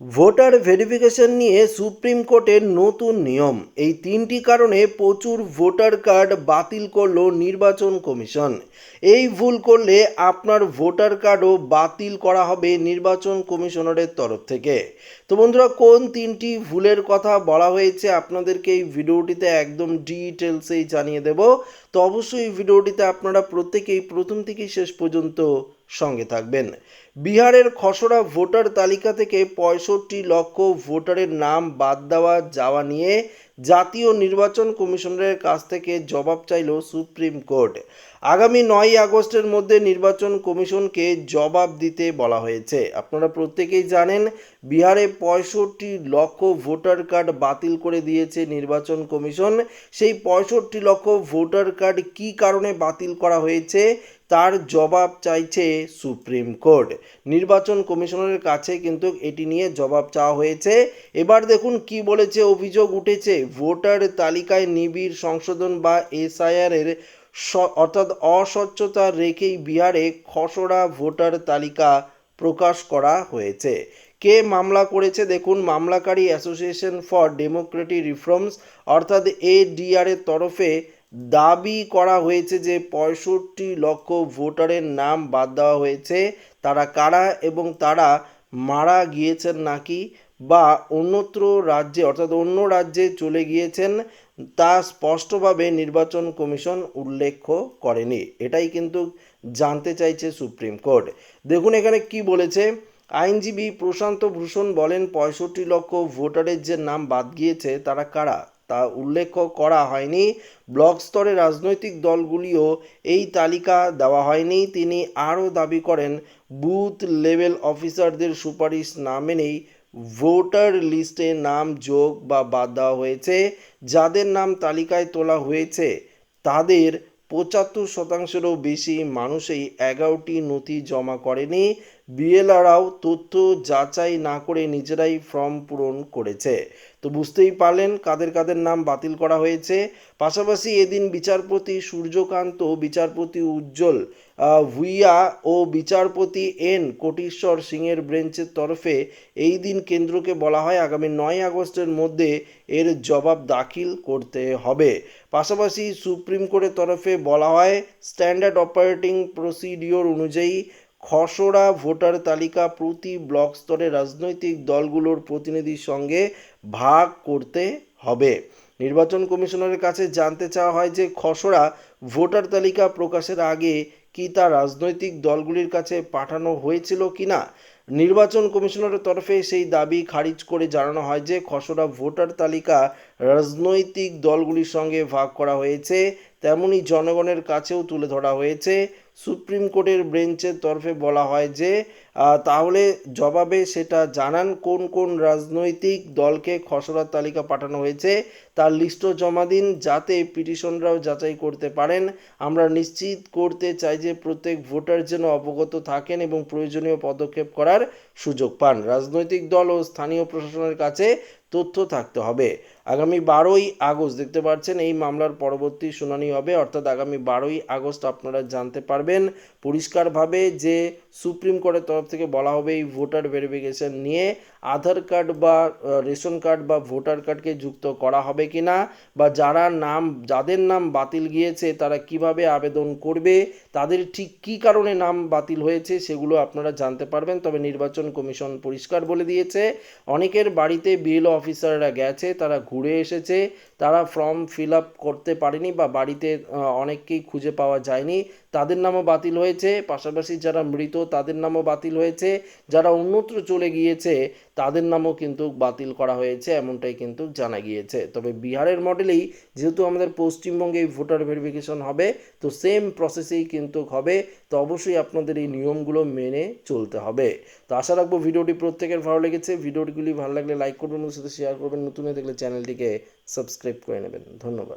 Voter verification নিয়ে supreme কোর্টের নতুন নিয়ম। এই তিনটি কারণে প্রচুর ভোটার কার্ড বাতিল করল নির্বাচন কমিশন। এই ভুল করলে আপনার ভোটার কার্ডও বাতিল করা হবে নির্বাচন কমিশনারের তরফ থেকে। তো বন্ধুরা, কোন তিনটি ভুলের কথা বলা হয়েছে আপনাদেরকে এই ভিডিওটিতে একদম ডিটেলসেই জানিয়ে দেব। তো অবশ্যই ভিডিওটিতে আপনারা প্রত্যেকেই প্রথম থেকে শেষ পর্যন্ত সঙ্গে থাকবেন। বিহারের খসড়া ভোটার তালিকা থেকে পঁয়ষট্টি লক্ষ ভোটারের নাম বাদ দেওয়া যাওয়া নিয়ে জাতীয় নির্বাচন কমিশনের কাছ থেকে জবাব চাইল সুপ্রিম কোর্ট। আগামী নয় আগস্টের মধ্যে নির্বাচন কমিশনকে জবাব দিতে বলা হয়েছে। আপনারা প্রত্যেকেই জানেন, বিহারে পঁয়ষট্টি লক্ষ ভোটার কার্ড বাতিল করে দিয়েছে নির্বাচন কমিশন। সেই পঁয়ষট্টি লক্ষ ভোটার কার্ড কী কারণে বাতিল করা হয়েছে তার জবাব চাইছে সুপ্রিম কোর্ট। নির্বাচন কমিশনারের কাছে কিন্তু এটি নিয়ে জবাব চাওয়া হয়েছে। এবার দেখুন কি বলেছে, অভিযোগ উঠেছে। ভোটার তালিকায় নিবিড় সংশোধন বা এসআইআর এর স- অর্থাৎ অস্বচ্ছতা রেখেই বিহারে খসড়া ভোটার তালিকা প্রকাশ করা হয়েছে। কে মামলা করেছে দেখুন, মামলাকারী অ্যাসোসিয়েশন ফর ডেমোক্রেটিক রিফর্মস, অর্থাৎ এডিআর এর তরফে দাবি করা হয়েছে যে পঁয়ষট্টি লক্ষ ভোটারের নাম বাদ দেওয়া হয়েছে। তারা কারা এবং তারা মারা গিয়েছেন নাকি বা অন্যত্র রাজ্যে অর্থাৎ অন্য রাজ্যে চলে গিয়েছেন তা স্পষ্টভাবে নির্বাচন কমিশন উল্লেখ করেনি। এটাই কিন্তু জানতে চাইছে সুপ্রিম কোর্ট। দেখুন এখানে কি বলেছে। আইনজীবী প্রশান্ত ভূষণ বলেন, পঁয়ষট্টি লক্ষ ভোটারের যে নাম বাদ গিয়েছে, তারা কারা? তা উল্লেখ করা হয়নি। ব্লক স্তরে রাজনৈতিক দলগুলিও এই তালিকা দেওয়া হয়নি। তিনি আরও দাবি করেন, বুথ লেভেল অফিসারদের সুপারিশ না মেনেই ভোটার লিস্টে নাম, যোগ বা বাদ দেওয়া হয়েছে। যাদের নাম তালিকায় তোলা হয়েছে, তাদের পঁচাত্তর শতাংশেরও বেশি মানুষই এগারোটি নথি জমা করেনি। বিএলআরও তথ্য যাচাই না করে নিজেরাই ফর্ম পূরণ করেছে। তো বুঝতেই পারলেন কাদের কাদের নাম বাতিল করা হয়েছে। পাশাপাশি এদিন বিচারপতি সূর্যকান্ত, বিচারপতি উজ্জ্বল ভুইয়া ও বিচারপতি এন কোটিশ্বর সিংয়ের ব্রেঞ্চের তরফে এই দিন কেন্দ্রকে বলা হয় আগামী নয় আগস্টের মধ্যে এর জবাব দাখিল করতে হবে। পাশাপাশি সুপ্রিম কোর্টের তরফে বলা হয় স্ট্যান্ডার্ড অপারেটিং প্রসিডিওর অনুযায়ী খসড়া ভোটার তালিকা প্রতি ব্লক স্তরে রাজনৈতিক দলগুলোর প্রতিনিধির সঙ্গে ভাগ করতে হবে। নির্বাচন কমিশনারের কাছে জানতে চাওয়া হয় যে খসড়া ভোটার তালিকা প্রকাশের আগে কি তা রাজনৈতিক দলগুলির কাছে পাঠানো হয়েছিল কিনা? নির্বাচন কমিশনারের তরফে সেই দাবি খারিজ করে জানানো হয় যে খসড়া ভোটার তালিকা রাজনৈতিক দলগুলির সঙ্গে ভাগ করা হয়েছে। তেমনি জনগণের কাছেও তুলে ধরা হয়েছে। সুপ্রিম কোর্টের বেঞ্চের তরফে বলা হয় যে তাহলে জবাবে সেটা জানান কোন কোন রাজনৈতিক দলকে খসড়ার তালিকা পাঠানো হয়েছে। তার লিস্টও জমা দিন যাতে পিটিশনরাও যাচাই করতে পারেন। আমরা নিশ্চিত করতে চাই যে প্রত্যেক ভোটার যেন অবগত থাকেন এবং প্রয়োজনীয় পদক্ষেপ করার সুযোগ পান। রাজনৈতিক দল ও স্থানীয় প্রশাসনের কাছে তথ্য থাকতে হবে। আগামী বারোই আগস্ট, দেখতে পাচ্ছেন, এই মামলার পরবর্তী শুনানি হবে, অর্থাৎ আগামী বারোই আগস্ট আপনারা জানতে পারবেন পরিষ্কারভাবে যে সুপ্রিম কোর্টের তরফ থেকে বলা হবে এই ভোটার ভেরিফিকেশন নিয়ে আধার কার্ড বা রেশন কার্ড বা ভোটার কার্ডকে যুক্ত করা হবে কি না বা যারা নাম, যাদের নাম বাতিল গিয়েছে, তারা কীভাবে আবেদন করবে, তাদের ঠিক কী কারণে নাম বাতিল হয়েছে, সেগুলো আপনারা জানতে পারবেন। তবে নির্বাচন কমিশন পরিষ্কার বলে দিয়েছে, অনেকের বাড়িতে বিএলও অফিসাররা গেছে, তারা ঘুরে এসেছে। তারা ফর্ম ফিল আপ করতে পারেনি বা বাড়িতে অনেককেই খুঁজে পাওয়া যায়নি। তাদের নামও বাতিল হয়েছে। পাশাপাশি যারা মৃত, তাদের নামও বাতিল হয়েছে। যারা অন্যত্র চলে গিয়েছে, তাদের নামও কিন্তু বাতিল করা হয়েছে, এমনটাই কিন্তু জানা গিয়েছে। তবে বিহারের মডেলেই যেহেতু আমাদের পশ্চিমবঙ্গে ভোটার ভেরিফিকেশন হবে, তো সেম প্রসেসেই কিন্তু হবে। তো অবশ্যই আপনাদের এই নিয়মগুলো মেনে চলতে হবে। তো আশা রাখব ভিডিওটি প্রত্যেকের ভালো লেগেছে। ভিডিওগুলি ভালো লাগলে লাইক করবেন ওর সাথে শেয়ার করবেন। নতুন হয়ে দেখলে চ্যানেলটিকে সাবস্ক্রাইব করে নেবেন। ধন্যবাদ।